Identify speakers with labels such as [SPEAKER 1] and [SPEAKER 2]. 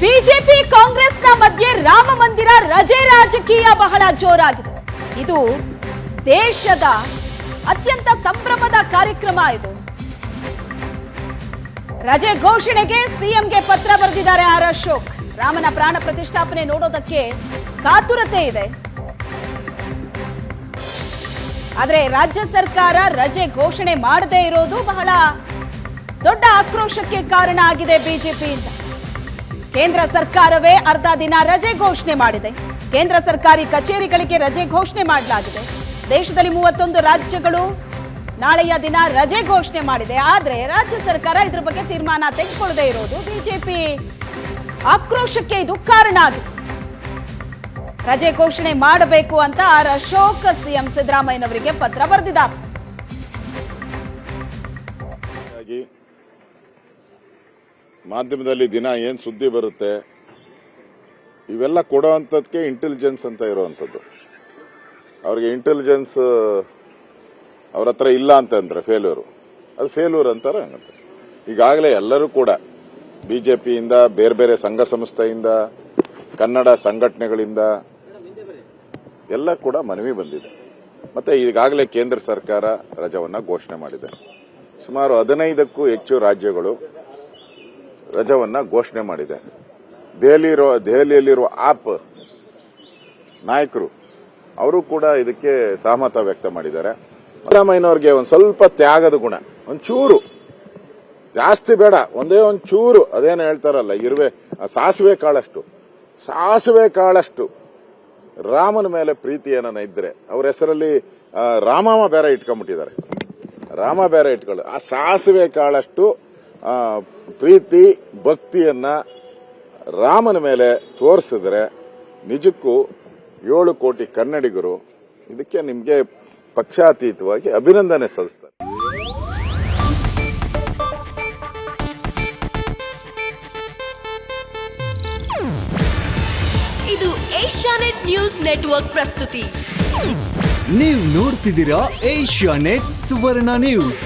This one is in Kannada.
[SPEAKER 1] ಬಿಜೆಪಿ ಕಾಂಗ್ರೆಸ್ನ ಮಧ್ಯೆ ರಾಮ ಮಂದಿರ ರಜೆ ರಾಜಕೀಯ ಬಹಳ ಜೋರಾಗಿದೆ. ಇದು ದೇಶದ ಅತ್ಯಂತ ಸಂಭ್ರಮದ ಕಾರ್ಯಕ್ರಮ ಇದು. ರಜೆ ಘೋಷಣೆಗೆ ಸಿಎಂಗೆ ಪತ್ರ ಬರೆದಿದ್ದಾರೆ ಆರ್ ಅಶೋಕ್. ರಾಮನ ಪ್ರಾಣ ಪ್ರತಿಷ್ಠಾಪನೆ ನೋಡೋದಕ್ಕೆ ಕಾತುರತೆ ಇದೆ. ಆದರೆ ರಾಜ್ಯ ಸರ್ಕಾರ ರಜೆ ಘೋಷಣೆ ಮಾಡದೇ ಇರೋದು ಬಹಳ ದೊಡ್ಡ ಆಕ್ರೋಶಕ್ಕೆ ಕಾರಣ ಆಗಿದೆ ಬಿಜೆಪಿಯಿಂದ. ಕೇಂದ್ರ ಸರ್ಕಾರವೇ ಅರ್ಧ ದಿನ ರಜೆ ಘೋಷಣೆ ಮಾಡಿದೆ. ಕೇಂದ್ರ ಸರ್ಕಾರಿ ಕಚೇರಿಗಳಿಗೆ ರಜೆ ಘೋಷಣೆ ಮಾಡಲಾಗಿದೆ. ದೇಶದಲ್ಲಿ ಮೂವತ್ತೊಂದು ರಾಜ್ಯಗಳು ನಾಳೆಯ ದಿನ ರಜೆ ಘೋಷಣೆ ಮಾಡಿದೆ. ಆದರೆ ರಾಜ್ಯ ಸರ್ಕಾರ ಇದ್ರ ಬಗ್ಗೆ ತೀರ್ಮಾನ ತೆಗೆದುಕೊಳ್ಳದೆ ಇರೋದು ಬಿಜೆಪಿ. ಆಕ್ರೋಶಕ್ಕೆ ಇದು ಕಾರಣ ಆಗಿದೆ. ರಜೆ ಘೋಷಣೆ ಮಾಡಬೇಕು ಅಂತ ಆರ್ ಅಶೋಕ್ ಸಿಎಂ ಸಿದ್ದರಾಮಯ್ಯನವರಿಗೆ ಪತ್ರ ಬರೆದಿದ್ದಾರೆ.
[SPEAKER 2] ಮಾಧ್ಯಮದಲ್ಲಿ ದಿನ ಏನು ಸುದ್ದಿ ಬರುತ್ತೆ, ಇವೆಲ್ಲ ಕೊಡೋ ಅಂಥದ್ಕೆ ಇಂಟೆಲಿಜೆನ್ಸ್ ಅಂತ ಇರೋವಂಥದ್ದು. ಅವ್ರಿಗೆ ಇಂಟೆಲಿಜೆನ್ಸ್ ಅವ್ರ ಹತ್ರ ಇಲ್ಲ ಅಂತಂದ್ರೆ ಫೇಲ್ಯೂರು ಅದು ಫೇಲ್ಯೂರ್ ಅಂತಾರೆ ಹಂಗಂತ. ಈಗಾಗಲೇ ಎಲ್ಲರೂ ಕೂಡ ಬಿಜೆಪಿಯಿಂದ, ಬೇರೆ ಬೇರೆ ಸಂಘ ಸಂಸ್ಥೆಯಿಂದ, ಕನ್ನಡ ಸಂಘಟನೆಗಳಿಂದ ಎಲ್ಲ ಕೂಡ ಮನವಿ ಬಂದಿದೆ. ಮತ್ತೆ ಈಗಾಗಲೇ ಕೇಂದ್ರ ಸರ್ಕಾರ ರಜವನ್ನು ಘೋಷಣೆ ಮಾಡಿದೆ. ಸುಮಾರು ಹದಿನೈದಕ್ಕೂ ಹೆಚ್ಚು ರಾಜ್ಯಗಳು ರಜವನ್ನ ಘೋಷಣೆ ಮಾಡಿದೆ. ದೆಹಲಿ ಇರೋ ದೆಹಲಿಯಲ್ಲಿರುವ ಆಪ್ ನಾಯಕರು, ಅವರು ಕೂಡ ಇದಕ್ಕೆ ಸಹಮತ ವ್ಯಕ್ತ ಮಾಡಿದ್ದಾರೆ. ಸಿದ್ದರಾಮಯ್ಯನವ್ರಿಗೆ ಒಂದು ಸ್ವಲ್ಪ ತ್ಯಾಗದ ಗುಣ ಒಂಚೂರು ಜಾಸ್ತಿ ಬೇಡ, ಒಂದೇ ಒಂದು ಚೂರು. ಅದೇನು ಹೇಳ್ತಾರಲ್ಲ, ಇರುವೆ ಸಾಸಿವೆ ಕಾಳಷ್ಟು. ಸಾಸಿವೆ ಕಾಳಷ್ಟು. ರಾಮನ ಮೇಲೆ ಪ್ರೀತಿ ಏನಾನ ಇದ್ರೆ, ಅವ್ರ ಹೆಸರಲ್ಲಿ ರಾಮಾಮ ಬೇರೆ ಇಟ್ಕೊಂಡ್ಬಿಟ್ಟಿದ್ದಾರೆ. ರಾಮ ಬೇರೆ ಇಟ್ಕೊಳ್ಳಿ. ಆ ಸಾಸಿವೆ ಕಾಳಷ್ಟು ಪ್ರೀತಿ ಭಕ್ತಿಯನ್ನ ರಾಮನ ಮೇಲೆ ತೋರಿಸಿದ್ರೆ ನಿಜಕ್ಕೂ ಏಳು ಕೋಟಿ ಕನ್ನಡಿಗರು ಇದಕ್ಕೆ ನಿಮಗೆ ಪಕ್ಷಾತೀತವಾಗಿ ಅಭಿನಂದನೆ ಸಲ್ಲಿಸ್ತಾರೆ.
[SPEAKER 3] ಇದು ಏಷ್ಯಾನೆಟ್ ನ್ಯೂಸ್ ನೆಟ್ವರ್ಕ್ ಪ್ರಸ್ತುತಿ.
[SPEAKER 4] ನೀವು ನೋಡ್ತಿದ್ದೀರಾ ಏಷ್ಯಾ ನೆಟ್ ಸುವರ್ಣ ನ್ಯೂಸ್.